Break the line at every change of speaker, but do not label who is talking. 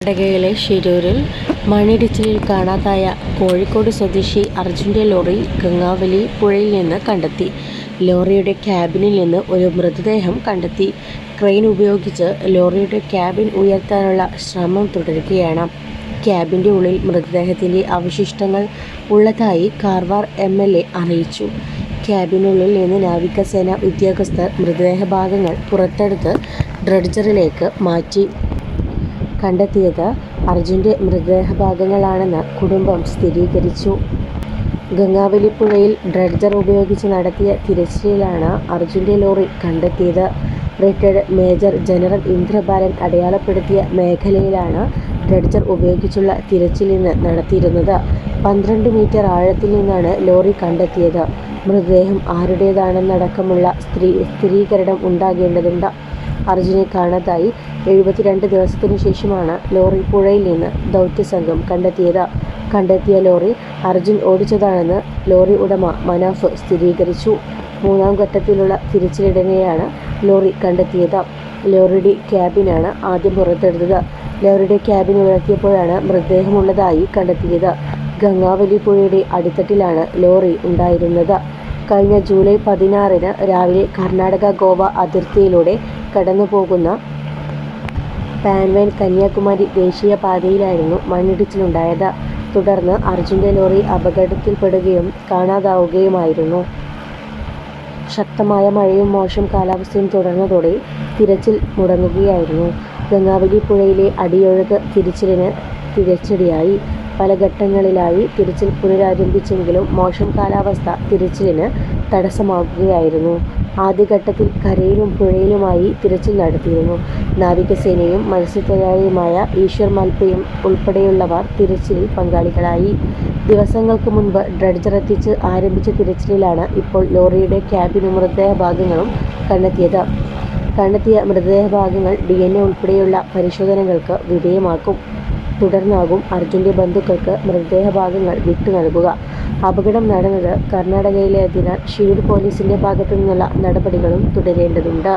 കർണാടകയിലെ ഷിരൂരിൽ മണ്ണിടിച്ചിലിൽ കാണാതായ കോഴിക്കോട് സ്വദേശി അർജുന്റെ ലോറി ഗംഗാവലി പുഴയിൽ നിന്ന് കണ്ടെത്തി. ലോറിയുടെ ക്യാബിനിൽ നിന്ന് ഒരു മൃതദേഹം കണ്ടെത്തി. ക്രെയിൻ ഉപയോഗിച്ച് ലോറിയുടെ ക്യാബിൻ ഉയർത്താനുള്ള ശ്രമം തുടരുകയാണ്. ക്യാബിന്റെ ഉള്ളിൽ മൃതദേഹത്തിന്റെ അവശിഷ്ടങ്ങൾ ഉള്ളതായി കാർവാർ എം. എൽ. എ. അറിയിച്ചു. ക്യാബിനുള്ളിൽ നിന്ന് നാവികസേന ഉദ്യോഗസ്ഥർ മൃതദേഹ ഭാഗങ്ങൾ പുറത്തെടുത്ത് ഡ്രഡ്ജറിലേക്ക് മാറ്റി. കണ്ടെത്തിയത് അർജുന്റെ മൃതദേഹഭാഗങ്ങളാണെന്ന് കുടുംബം സ്ഥിരീകരിച്ചു. ഗംഗാവലിപ്പുഴയിൽ ഡ്രഡ്ജർ ഉപയോഗിച്ച് നടത്തിയ തിരച്ചിലാണ് അർജുന്റെ ലോറി കണ്ടെത്തിയത്. റിട്ടയർഡ് മേജർ ജനറൽ ഇന്ദ്രബാലൻ അടയാളപ്പെടുത്തിയ മേഖലയിലാണ് ഡ്രഡ്ജർ ഉപയോഗിച്ചുള്ള തിരച്ചിലിന് നടത്തിയിരുന്നത്. പന്ത്രണ്ട് മീറ്റർ ആഴത്തിൽ നിന്നാണ് ലോറി കണ്ടെത്തിയത്. മൃതദേഹം ആരുടേതാണെന്നടക്കമുള്ള സ്ത്രീ സ്ഥിരീകരണം ഉണ്ടാകേണ്ടതുണ്ട്. അർജുനെ കാണാതായി എഴുപത്തിരണ്ട് ദിവസത്തിനു ശേഷമാണ് ലോറി പുഴയിൽ നിന്ന് ദൗത്യസംഘം കണ്ടെത്തിയത്. കണ്ടെത്തിയ ലോറി അർജുൻ ഓടിച്ചതാണെന്ന് ലോറി ഉടമ മനാഫ് സ്ഥിരീകരിച്ചു. മൂന്നാം ഘട്ടത്തിലുള്ള തിരിച്ചിലിടനെയാണ് ലോറി കണ്ടെത്തിയത്. ലോറിയുടെ ക്യാബിനാണ് ആദ്യം പുറത്തെടുത്തത്. ലോറിയുടെ ക്യാബിൻ ഉയർത്തിയപ്പോഴാണ് മൃതദേഹമുള്ളതായി കണ്ടെത്തിയത്. ഗംഗാവലി പുഴയുടെ അടിത്തട്ടിലാണ് ലോറി ഉണ്ടായിരുന്നത്. കഴിഞ്ഞ ജൂലൈ പതിനാറിന് രാവിലെ കർണാടക-ഗോവ അതിർത്തിയിലൂടെ കടന്നുപോകുന്ന പാൻവേൻ കന്യാകുമാരി ദേശീയപാതയിലായിരുന്നു മണ്ണിടിച്ചിലുണ്ടായത്. തുടർന്ന് അർജുന്റെ ലോറി അപകടത്തിൽപ്പെടുകയും കാണാതാവുകയുമായിരുന്നു. ശക്തമായ മഴയും മോശം കാലാവസ്ഥയും തുടർന്നതോടെ തിരച്ചിൽ മുടങ്ങുകയായിരുന്നു. ഗംഗാവലി പുഴയിലെ അടിയൊഴുക്ക് തിരച്ചിലിന് തിരച്ചടിയായി പല ഘട്ടങ്ങളിലായി തിരച്ചിൽ പുനരാരംഭിച്ചെങ്കിലും മോശം കാലാവസ്ഥ തിരച്ചിലിന് തടസ്സമാകുകയായിരുന്നു. ആദ്യഘട്ടത്തിൽ കരയിലും പുഴയിലുമായി തിരച്ചിൽ നടത്തിയിരുന്നു. നാവികസേനയും മത്സ്യത്തൊഴിലാളിയുമായ ഈശ്വർ മൽപ്പയും ഉൾപ്പെടെയുള്ളവർ തിരച്ചിലിൽ പങ്കാളികളായി. ദിവസങ്ങൾക്ക് മുൻപ് ഡ്രഡ്ജർ എത്തിച്ച് ആരംഭിച്ച തിരച്ചിലിലാണ് ഇപ്പോൾ ലോറിയുടെ ക്യാബിനും മൃതദേഹഭാഗങ്ങളും കണ്ടെത്തിയത്. കണ്ടെത്തിയ മൃതദേഹഭാഗങ്ങൾ ഡി. എൻ. എ. ഉൾപ്പെടെയുള്ള പരിശോധനകൾക്ക് വിധേയമാക്കും. തുടർന്നാകും അർജുന്റെ ബന്ധുക്കൾക്ക് മൃതദേഹഭാഗങ്ങൾ വിട്ടുനൽകുക. അപകടം നടന്നത് കർണാടകയിലായതിനാൽ ഷീൽഡ് പോലീസിന്റെ ഭാഗത്തുനിന്നുള്ള നടപടികളും തുടരേണ്ടതുണ്ട്.